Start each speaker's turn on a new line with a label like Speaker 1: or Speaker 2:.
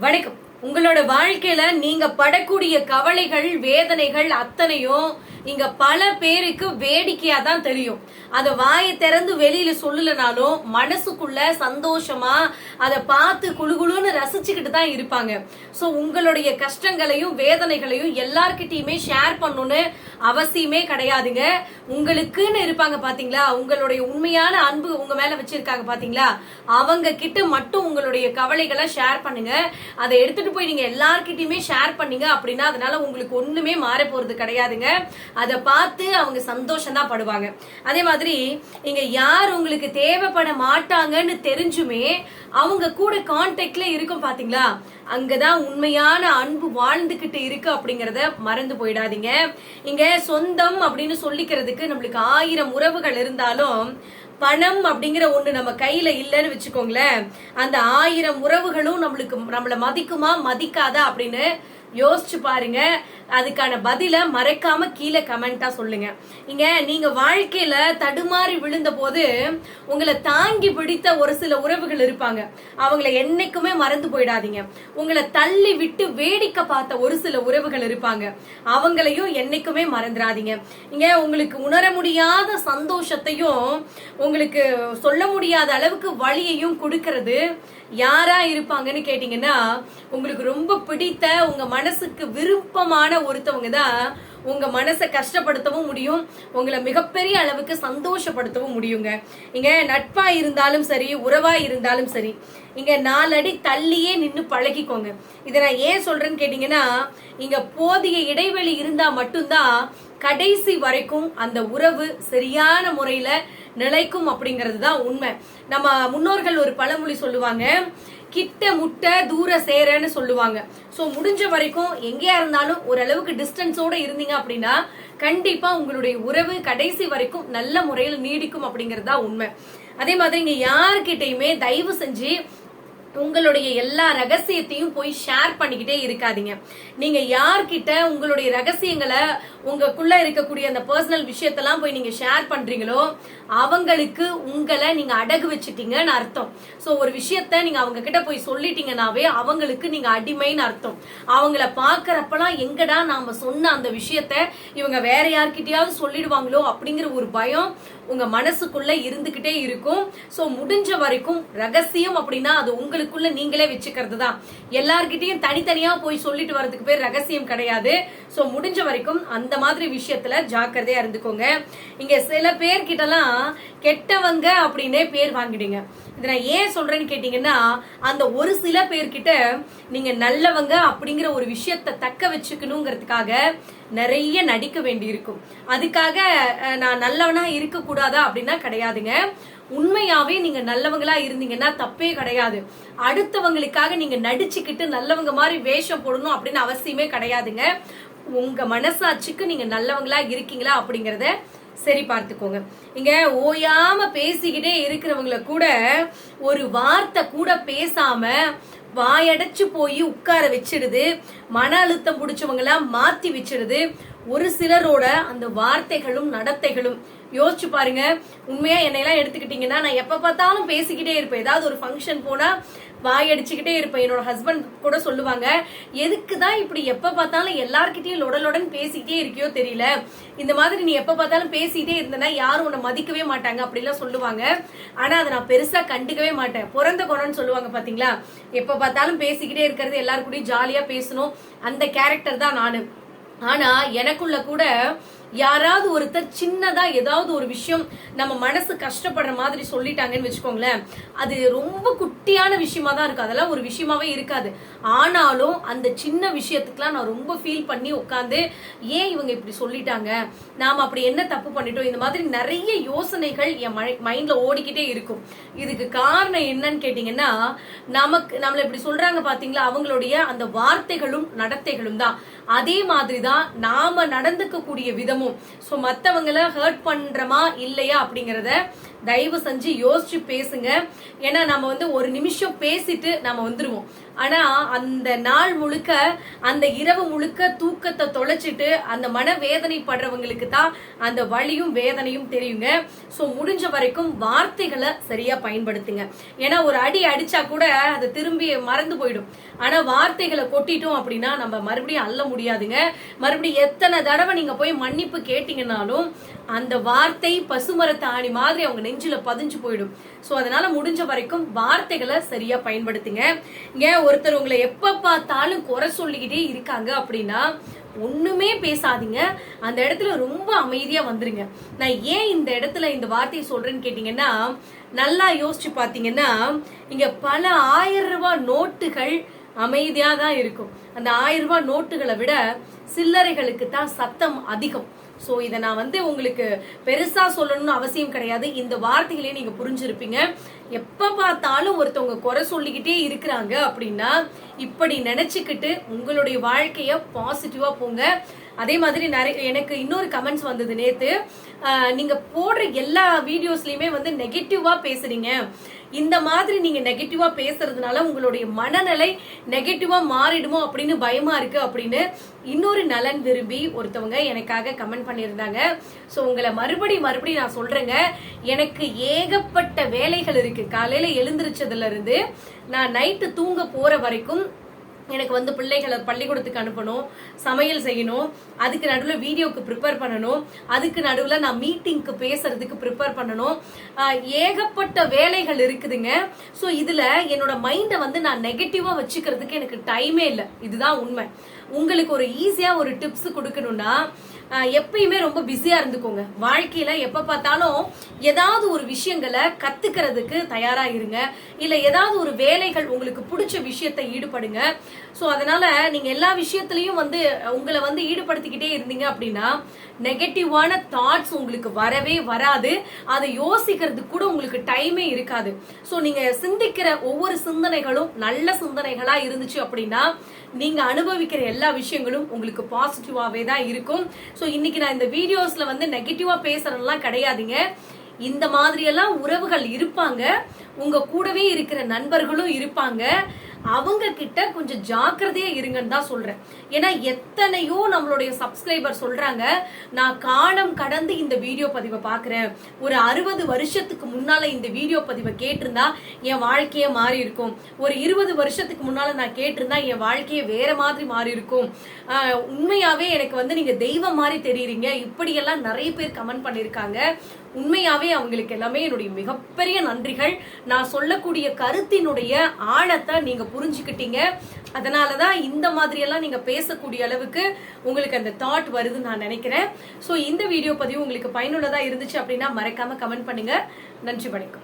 Speaker 1: வணக்கம். உங்களோட வாழ்க்கையில நீங்க படக்கூடிய கவலைகள் வேதனைகள் அத்தனையும் இங்க பல பேருக்கு வேடிக்கையா தான் தெரியும். அத வாயை திறந்து வெளியில சொல்லலனாலும் மனசுக்குள்ள சந்தோஷமா அதை பார்த்து குழுகுழுன்னு ரசிச்சுக்கிட்டு தான் இருப்பாங்க. ஸோ உங்களுடைய கஷ்டங்களையும் வேதனைகளையும் எல்லார்கிட்டயுமே ஷேர் பண்ணணும்னு அவசியமே கிடையாதுங்க. உங்களுக்குன்னு இருப்பாங்க பாத்தீங்களா? உங்களுடைய உண்மையான அன்பு உங்க மேல வச்சிருக்காங்க பாத்தீங்களா? அவங்க கிட்ட மட்டும் உங்களுடைய கவலைகளை ஷேர் பண்ணுங்க. அதை எடுத்துட்டு போய் நீங்க எல்லார்கிட்டயுமே ஷேர் பண்ணீங்க அப்படின்னா அதனால உங்களுக்கு ஒண்ணுமே மாற போறது கிடையாதுங்க. அதை பார்த்து அவங்க சந்தோஷம் தான் படுவாங்க. அதே மாதிரி இங்க யார் உங்களுக்கு தேவைப்பட மாட்டாங்கன்னு தெரிஞ்சுமே அவங்க கூட கான்டாக்ட்ல இருக்கும் பாத்தீங்களா? அங்கதான் உண்மையான அன்பு வாழ்ந்துகிட்டு இருக்கு அப்படிங்கறத மறந்து போயிடாதீங்க. இங்க சொந்தம் அப்படின்னு சொல்லிக்கிறதுக்கு நம்மளுக்கு ஆயிரம் உறவுகள் இருந்தாலும் பணம் அப்படிங்கிற ஒண்ணு நம்ம கையில இல்லைன்னு வச்சுக்கோங்களேன். அந்த ஆயிரம் உறவுகளும் நம்மளுக்கு நம்மள மதிக்குமா? மதிக்காதா அப்படின்னு யோசிச்சு பாருங்க. அதுக்கான பதில மறைக்காம கீழே கமெண்டா சொல்லுங்க. இங்க நீங்க வாழ்க்கையில தடுமாறி விழுந்த போது உங்களை தாங்கி பிடித்த ஒரு சில உறவுகள் இருப்பாங்க. அவங்கள என்னைக்குமே மறந்து போயிடாதீங்க. உங்களை தள்ளி விட்டு வேடிக்கை பார்த்த ஒரு சில உறவுகள் இருப்பாங்க. அவங்களையும் என்னைக்குமே மறந்துடாதீங்க. இங்க உங்களுக்கு உணர முடியாத சந்தோஷத்தையும் உங்களுக்கு சொல்ல முடியாத அளவுக்கு வழியையும் கொடுக்கறது யாரா இருப்பாங்கன்னு கேட்டீங்கன்னா உங்களுக்கு ரொம்ப பிடித்த உங்க மனசுக்கு விருப்பமான ஒருத்தவங்க தான் உங்க மனசை கஷ்டப்படுத்தவும் முடியும் உங்களை மிகப்பெரிய அளவுக்கு சந்தோஷப்படுத்தவும் முடியுங்க. இங்க நட்பா இருந்தாலும் சரி உறவா இருந்தாலும் சரி இங்க நாலடி தள்ளியே நின்று பழகிக்கோங்க. இதை நான் ஏன் சொல்றேன்னு கேட்டீங்கன்னா இங்க போதிய இடைவெளி இருந்தா மட்டும்தான் கடைசி வரைக்கும் அந்த உறவு சரியான முறையில நிலைக்கும் அப்படிங்கிறது தான் உண்மை. நம்ம முன்னோர்கள் ஒரு பழமொழி சொல்லுவாங்க கிட்ட முட்டை தூர சேரன்னு சொல்லுவாங்க. ஸோ முடிஞ்ச வரைக்கும் எங்கேயா இருந்தாலும் ஓரளவுக்கு டிஸ்டன்ஸோட இருந்தீங்க அப்படின்னா கண்டிப்பா உங்களுடைய உறவு கடைசி வரைக்கும் நல்ல முறையில் நீடிக்கும் அப்படிங்கிறது தான் உண்மை. அதே மாதிரி நீங்க யாருக்கிட்டையுமே தயவு செஞ்சு உங்களுடைய எல்லா ரகசியத்தையும் போய் ஷேர் பண்ணிக்கிட்டே இருக்காதீங்க. நீங்க யார்கிட்ட உங்களுடைய ரகசியங்களை உங்களுக்குள்ள இருக்கக்கூடிய அந்த பர்சனல் விஷயத்தெல்லாம் போய் நீங்க ஷேர் பண்றீங்களோ அவங்களுக்கு உங்களை நீங்க அடகு வச்சுட்டீங்கன்னு அர்த்தம். ஸோ ஒரு விஷயத்த நீங்க அவங்க கிட்ட போய் சொல்லிட்டீங்கன்னாவே அவங்களுக்கு நீங்க அடிமைன்னு அர்த்தம். அவங்கள பாக்குறப்பெல்லாம் எங்கடா நாம சொன்ன அந்த விஷயத்த இவங்க வேற யார்கிட்டயாவது சொல்லிடுவாங்களோ அப்படிங்கிற ஒரு பயம் உங்க மனசுக்குள்ள இருந்துகிட்டே இருக்கும். ஸோ முடிஞ்ச வரைக்கும் ரகசியம் அப்படின்னா அது உங்களுக்கு உங்களுக்குள்ள நீங்களே வச்சுக்கிறது தான் எல்லார்கிட்டையும் தனித்தனியா போய் சொல்லிட்டு வரதுக்கு பேர் ரகசியம் கிடையாது. சோ முடிஞ்ச வரைக்கும் அந்த மாதிரி விஷயத்துல ஜாக்கிரதையா இருந்துக்கோங்க. இங்க சில பேர்கிட்டலாம் கெட்டவங்க அப்படின்னே பேர் வாங்கிடுங்க. இதை நான் ஏன் சொல்றேன்னு கேட்டீங்கன்னா அந்த ஒரு சில பேர்கிட்ட நீங்க நல்லவங்க அப்படிங்கிற ஒரு விஷயத்த தக்க வச்சுக்கணுங்கிறதுக்காக நிறைய நடிக்க வேண்டி இருக்கும் அதுக்காக நான் நல்லவனா இருக்க கூடாதா அப்படின்னா கிடையாதுங்க. உண்மையாவே நீங்க நல்லவங்களா இருந்தீங்கன்னா தப்பே கிடையாது. அடுத்தவங்களுக்காக நீங்க நடிச்சுக்கிட்டு நல்லவங்க மாதிரி வேஷம் போடணும் அப்படின்னு அவசியமே கிடையாதுங்க. உங்க மனசாட்சிக்கு நீங்க நல்லவங்களா இருக்கீங்களா அப்படிங்கறத சரி பார்த்துக்கோங்க. இங்க ஓயாம பேசிக்கிட்டே இருக்கிறவங்கள கூட ஒரு வார்த்தை கூட பேசாம வாயடைச்சு போய் உட்கார வச்சிடுது. மன அழுத்தம் பிடிச்சவங்களாம் மாத்தி வச்சிடுது. ஒரு சிலரோட அந்த வார்த்தைகளும் நடத்தைகளும். யோசிச்சு பாருங்க. உண்மையா என்னையெல்லாம் எடுத்துக்கிட்டீங்கன்னா நான் எப்ப பார்த்தாலும் பேசிக்கிட்டே இருப்பேன். ஏதாவது ஒரு ஃபங்க்ஷன் போனா வாய் அடிச்சுக்கிட்டே இருப்பேன். என்னோட ஹஸ்பண்ட் கூட சொல்லுவாங்க எதுக்கு தான் இப்படி எப்ப பார்த்தாலும் எல்லார்கிட்டயும் லொடலுடன் பேசிக்கிட்டே இருக்கியோ தெரியல. இந்த மாதிரி நீ எப்ப பார்த்தாலும் பேசிட்டே இருந்தனா யாரும் உன்னை மதிக்கவே மாட்டாங்க. அப்படிலாம் சொல்லுவாங்க. ஆனா அதை நான் பெருசா கண்டுக்கவே மாட்டேன். பிறந்த குணம்னு சொல்லுவாங்க பாத்தீங்களா? எப்ப பார்த்தாலும் பேசிக்கிட்டே இருக்கிறது எல்லாருக்கூடயும் ஜாலியா பேசணும். அந்த கேரக்டர் தான் நானு. ஆனா எனக்குள்ள கூட யாராவது ஒருத்தர் சின்னதா ஏதாவது ஒரு விஷயம் நம்ம மனசு கஷ்டப்படுற மாதிரி சொல்லிட்டாங்கன்னு வச்சுக்கோங்களேன் அது ரொம்ப குட்டியான விஷயமா தான் இருக்கும் அதெல்லாம் ஒரு விஷயமாவே இருக்காது. ஆனாலும் அந்த சின்ன விஷயத்துக்குலாம் நான் ரொம்ப ஃபீல் பண்ணி உட்காந்து ஏன் இவங்க இப்படி சொல்லிட்டாங்க? நாம அப்படி என்ன தப்பு பண்ணிட்டோம்? இந்த மாதிரி நிறைய யோசனைகள் என் மைண்ட்ல ஓடிக்கிட்டே இருக்கும். இதுக்கு காரணம் என்னன்னு கேட்டீங்கன்னா நமக்கு நம்மள இப்படி சொல்றாங்க பாத்தீங்களா? அவங்களுடைய அந்த வார்த்தைகளும் நடத்தைகளும் தான். அதே மாதிரி தான் நாம நடந்துக்க கூடிய விதமும் ஸோ மற்றவங்கள ஹர்ட் பண்ணுறமா இல்லையா அப்படிங்கிறத தயவு செஞ்சு யோசிச்சு பேசுங்க. ஏன்னா நம்ம வந்து ஒரு நிமிஷம் பேசிட்டு நம்ம வந்துடுவோம் ஆனா அந்த நாள் முழுக்க அந்த இரவு முழுக்க தூக்கத்தை தொலைச்சிட்டு அந்த மன வேதனைப்படுறவங்களுக்கு தான் அந்த வழியும் வேதனையும் தெரியுங்க. ஸோ முடிஞ்ச வரைக்கும் வார்த்தைகளை சரியா பயன்படுத்துங்க. ஏன்னா ஒரு அடி அடிச்சா கூட அது திரும்பி மறந்து போயிடும். ஆனா வார்த்தைகளை கொட்டிட்டோம் அப்படின்னா நம்ம மறுபடியும் அள்ள முடியாதுங்க. மறுபடியும் எத்தனை தடவை நீங்க போய் மன்னிப்பு கேட்டீங்கன்னாலும் அந்த வார்த்தை பசுமரத்து ஆணி மாதிரி அவங்க நெஞ்சில பதிஞ்சு போயிடும். ஸோ அதனால முடிஞ்ச வரைக்கும் வார்த்தைகளை சரியா பயன்படுத்துங்க. ஏன் ஒருத்தர் உங்களை எப்ப பார்த்தாலும் குறை சொல்லிக்கிட்டே இருக்காங்க அப்படின்னா ஒண்ணுமே பேசாதீங்க. அந்த இடத்துல ரொம்ப அமைதியா வந்துருங்க. நான் ஏன் இந்த இடத்துல இந்த வார்த்தையை சொல்றேன்னு கேட்டீங்கன்னா நல்லா யோசிச்சு பாத்தீங்கன்னா இங்க பல ஆயிரம் ரூபாய் நோட்டுகள் அமைதியா தான் இருக்கும். அந்த ஆயிரம் ரூபாய் நோட்டுகளை விட சில்லறைகளுக்கு தான் சத்தம் அதிகம். ஸோ இதை நான் வந்து உங்களுக்கு பெருசா சொல்லணும்னு அவசியம் கிடையாது. இந்த வார்த்தைகளே நீங்க புரிஞ்சிருப்பீங்க. எப்ப பார்த்தாலும் ஒருத்தவங்க குறை சொல்லிக்கிட்டே இருக்கிறாங்க அப்படின்னா இப்படி நினைச்சுக்கிட்டு உங்களுடைய வாழ்க்கைய பாசிட்டிவா போங்க. அதே மாதிரி நிறைய எனக்கு இன்னொரு கமெண்ட்ஸ் வந்தது நேத்து. நீங்க போடுற எல்லா வீடியோஸ்லயுமே வந்து நெகட்டிவா பேசுறீங்க. இந்த மாதிரி நீங்க நெகட்டிவா பேசுறதுனால உங்களுடைய மனநிலை நெகட்டிவா மாறிடுமோ அப்படின்னு பயமா இருக்கு அப்படின்னு இன்னொரு நலன் விரும்பி ஒருத்தவங்க எனக்காக கமெண்ட் பண்ணியிருந்தாங்க. ஸோ உங்களை மறுபடி மறுபடி நான் சொல்றேங்க. எனக்கு ஏகப்பட்ட வேலைகள் இருக்கு. காலையில எழுந்திருச்சதுல இருந்து நான் நைட்டு தூங்க போற வரைக்கும் எனக்கு வந்து பிள்ளைகளை பள்ளிக்கூடத்துக்கு அனுப்பணும் சமையல் செய்யணும் அதுக்கு நடுவில் வீடியோக்கு ப்ரிப்பேர் பண்ணணும் அதுக்கு நடுவில் நான் மீட்டிங்க்கு பேசுறதுக்கு ப்ரிப்பேர் பண்ணணும். ஏகப்பட்ட வேலைகள் இருக்குதுங்க. ஸோ இதில் என்னோட மைண்டை வந்து நான் நெகட்டிவாக வச்சுக்கிறதுக்கு எனக்கு டைமே இல்லை. இதுதான் உண்மை. உங்களுக்கு ஒரு ஈஸியாக ஒரு டிப்ஸ் கொடுக்கணும்னா எப்பயுமே ரொம்ப பிஸியா இருந்துக்கோங்க. வாழ்க்கையில எப்ப பார்த்தாலும் ஏதாவது ஒரு விஷயங்களை கத்துக்கிறதுக்கு தயாரா இருங்க. இல்ல ஏதாவது ஒரு வேலைகள் உங்களுக்கு பிடிச்ச விஷயத்தை ஈடுபடுங்க. சோ அதனால நீங்க எல்லா விஷயத்திலையும் வந்து உங்களை வந்து ஈடுபடுத்திக்கிட்டே இருந்தீங்க அப்படின்னா நெகட்டிவான தாட்ஸ் உங்களுக்கு வரவே வராது. அதை யோசிக்கிறதுக்கு கூட உங்களுக்கு டைமே இருக்காது. சோ நீங்க சிந்திக்கிற ஒவ்வொரு சிந்தனைகளும் நல்ல சிந்தனைகளா இருந்துச்சு அப்படின்னா நீங்க அனுபவிக்கிற எல்லா விஷயங்களும் உங்களுக்கு பாசிட்டிவாவே தான் இருக்கும். ஸோ இன்னைக்கு நான் இந்த வீடியோஸ்ல வந்து நெகட்டிவா பேசுறதெல்லாம் கிடையாதுங்க. இந்த மாதிரி எல்லாம் உறவுகள் இருப்பாங்க. உங்க கூடவே இருக்கிற நண்பர்களும் இருப்பாங்க. அவங்க கிட்ட கொஞ்சம் ஜாக்கிரதையா இருங்கன்னு தான் சொல்றேன். ஏன்னா எத்தனையோ நம்மளுடைய சப்ஸ்கிரைபர் சொல்றாங்க நான் காலம் கடந்து இந்த வீடியோ பதிவை பாக்குறேன். ஒரு அறுபது வருஷத்துக்கு முன்னால இந்த வீடியோ பதிவை கேட்டிருந்தா என் வாழ்க்கையே மாறி இருக்கும். ஒரு இருபது வருஷத்துக்கு முன்னால நான் கேட்டிருந்தா என் வாழ்க்கையே வேற மாதிரி மாறி இருக்கும். உண்மையாவே எனக்கு வந்து நீங்க தெய்வம் மாதிரி தெரியுறீங்க. இப்படியெல்லாம் நிறைய பேர் கமெண்ட் பண்ணிருக்காங்க. உண்மையாவே அவங்களுக்கு எல்லாமே என்னுடைய மிகப்பெரிய நன்றிகள். நான் சொல்லக்கூடிய கருத்தினுடைய ஆழத்தை நீங்க புரிஞ்சுக்கிட்டீங்க. அதனாலதான் இந்த மாதிரி எல்லாம் நீங்க பேசக்கூடிய அளவுக்கு உங்களுக்கு அந்த தாட் வருதுன்னு நான் நினைக்கிறேன். ஸோ இந்த வீடியோ பதிவு உங்களுக்கு பயனுள்ளதா இருந்துச்சு அப்படின்னா மறக்காம கமெண்ட் பண்ணுங்க. நன்றி வணக்கம்.